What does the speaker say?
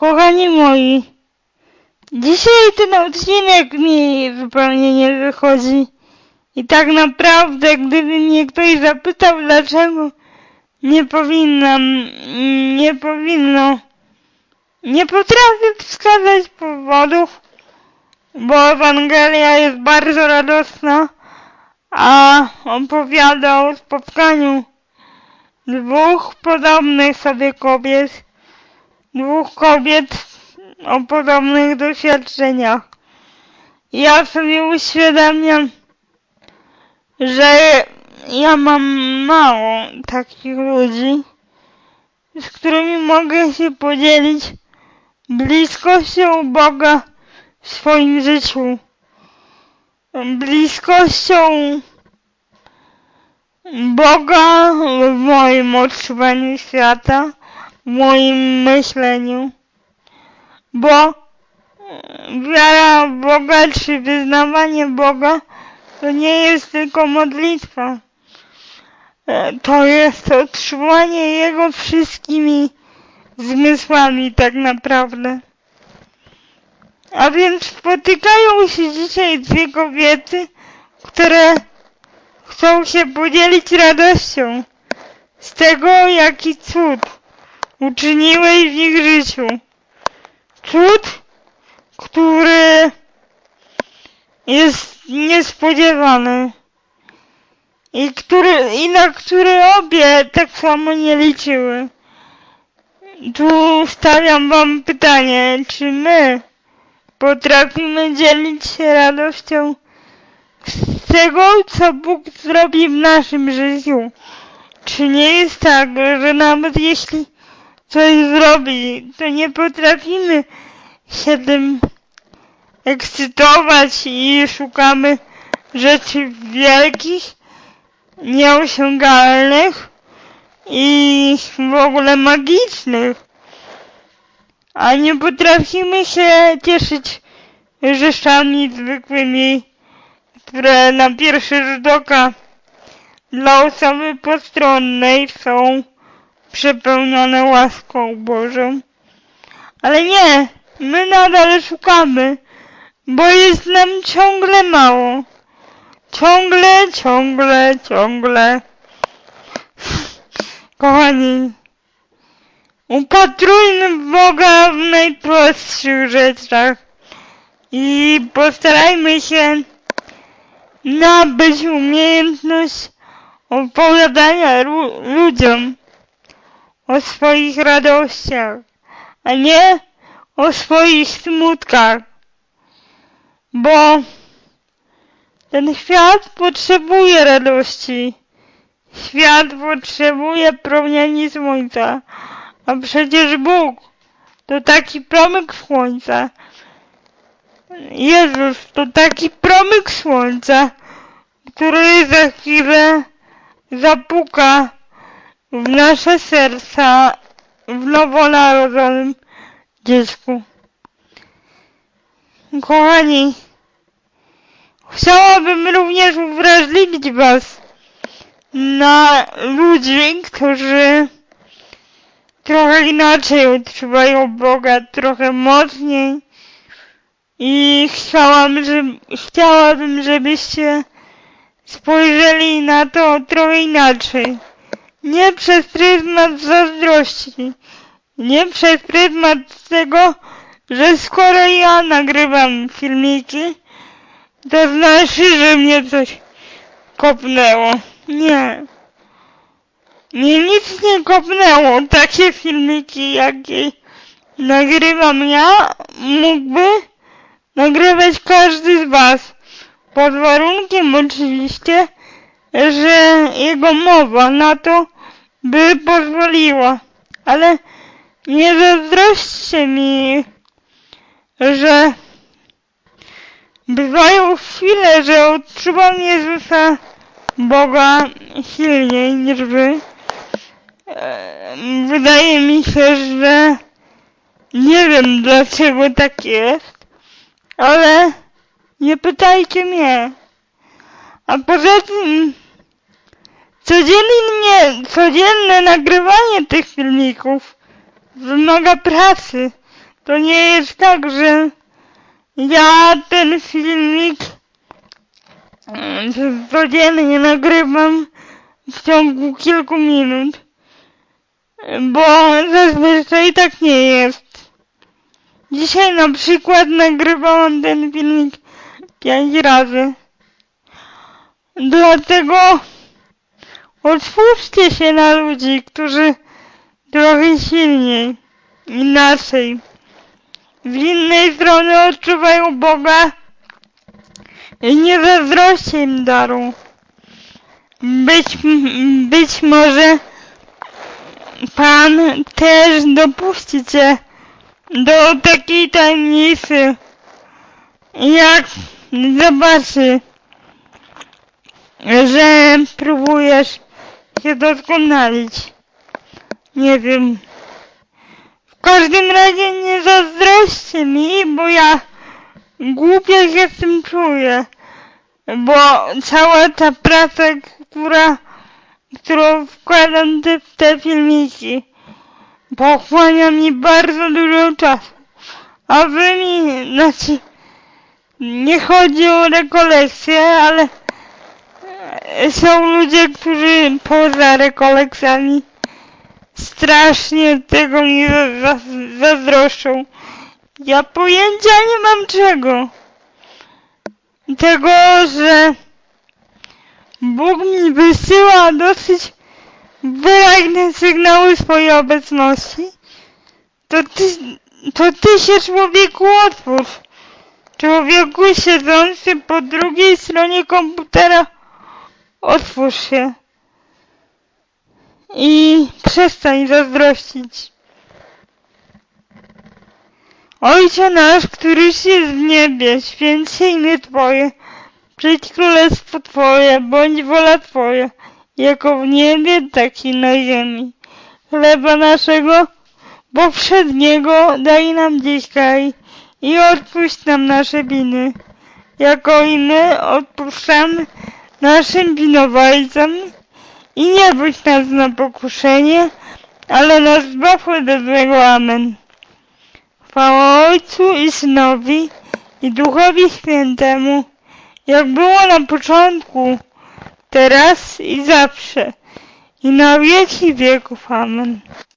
Kochani moi, dzisiaj ten odcinek mi zupełnie nie wychodzi. I tak naprawdę, gdyby mnie ktoś zapytał, dlaczego nie powinnam, nie powinno, nie potrafię wskazać powodów, bo Ewangelia jest bardzo radosna, a opowiada o spotkaniu dwóch podobnych sobie kobiet, dwóch kobiet o podobnych doświadczeniach. Ja sobie uświadamiam, że ja mam mało takich ludzi, z którymi mogę się podzielić bliskością Boga w swoim życiu, bliskością Boga w moim odczuwaniu świata, moim myśleniu, bo wiara w Boga czy wyznawanie Boga to nie jest tylko modlitwa. To jest odczuwanie Jego wszystkimi zmysłami tak naprawdę. A więc spotykają się dzisiaj dwie kobiety, które chcą się podzielić radością z tego, jaki cud uczyniłeś w ich życiu. Cud, który jest niespodziewany i, który, i na który obie tak samo nie liczyły. Tu stawiam wam pytanie, czy my potrafimy dzielić się radością z tego, co Bóg zrobi w naszym życiu. Czy nie jest tak, że nawet jeśli coś zrobi, to nie potrafimy się tym ekscytować i szukamy rzeczy wielkich, nieosiągalnych i w ogóle magicznych. A nie potrafimy się cieszyć rzeczami zwykłymi, które na pierwszy rzut oka dla osoby postronnej są przepełnione łaską Bożą. Ale nie, my nadal szukamy, bo jest nam ciągle mało. Ciągle, ciągle, ciągle. Kochani, upatrujmy Boga w najprostszych rzeczach i postarajmy się nabyć umiejętność opowiadania ludziom o swoich radościach, a nie o swoich smutkach, bo ten świat potrzebuje radości. Świat potrzebuje promieni słońca, a przecież Bóg to taki promyk słońca. Jezus to taki promyk słońca, który za chwilę zapuka w nasze serca w nowonarodzonym dziecku. Kochani, chciałabym również uwrażliwić Was na ludzi, którzy trochę inaczej odczuwają Boga, trochę mocniej i chciałam, żeby, chciałabym, żebyście spojrzeli na to trochę inaczej. Nie przez pryzmat zazdrości, nie przez pryzmat tego, że skoro ja nagrywam filmiki, to znaczy, że mnie coś kopnęło. Nie. Mnie nic nie kopnęło. Takie filmiki, jakie nagrywam ja, mógłby nagrywać każdy z was. Pod warunkiem oczywiście, że jego mowa na to by pozwoliła. Ale nie zazdrośćcie mi, że bywają chwile, że odczuwam Jezusa Boga silniej niż wy. Wydaje mi się, że nie wiem dlaczego tak jest, ale nie pytajcie mnie. A poza tym codziennie, codzienne nagrywanie tych filmików wymaga pracy. To nie jest tak, że ja ten filmik mm, codziennie nagrywam w ciągu kilku minut, bo zazwyczaj tak nie jest. Dzisiaj na przykład nagrywałam ten filmik pięć razy. Dlatego otwórzcie się na ludzi, którzy trochę silniej, inaczej, z innej strony odczuwają Boga i nie zazdroście im daru. Być, być może Pan też dopuści cię do takiej tajemnicy, jak zobaczy, że próbujesz się doskonalić. Nie wiem. W każdym razie nie zazdrośćcie mi, bo ja głupio się z tym czuję. Bo cała ta praca, która, którą wkładam te, w te filmiki, pochłania mi bardzo dużo czasu. A wy mi, znaczy, nie chodzi o rekolekcje, ale są ludzie, którzy poza rekolekcjami strasznie tego mi za- za- zazdroszczą. Ja pojęcia nie mam czego. Tego, że Bóg mi wysyła dosyć wyraźne sygnały swojej obecności, to ty, to ty się człowieku otwórz. Człowieku siedzący po drugiej stronie komputera, otwórz się. I przestań zazdrościć. Ojcze nasz, któryś jest w niebie, święć się imię Twoje. Przyjdź królestwo Twoje, bądź wola Twoja, jako w niebie, tak i na ziemi. Chleba naszego poprzedniego daj nam dzisiaj i odpuść nam nasze winy, jako i my odpuszczamy naszym winowajcom i nie budź nas na pokuszenie, ale nas zbaw ode złego. Amen. Chwała Ojcu i Synowi i Duchowi Świętemu, jak było na początku, teraz i zawsze, i na wieki wieków. Amen.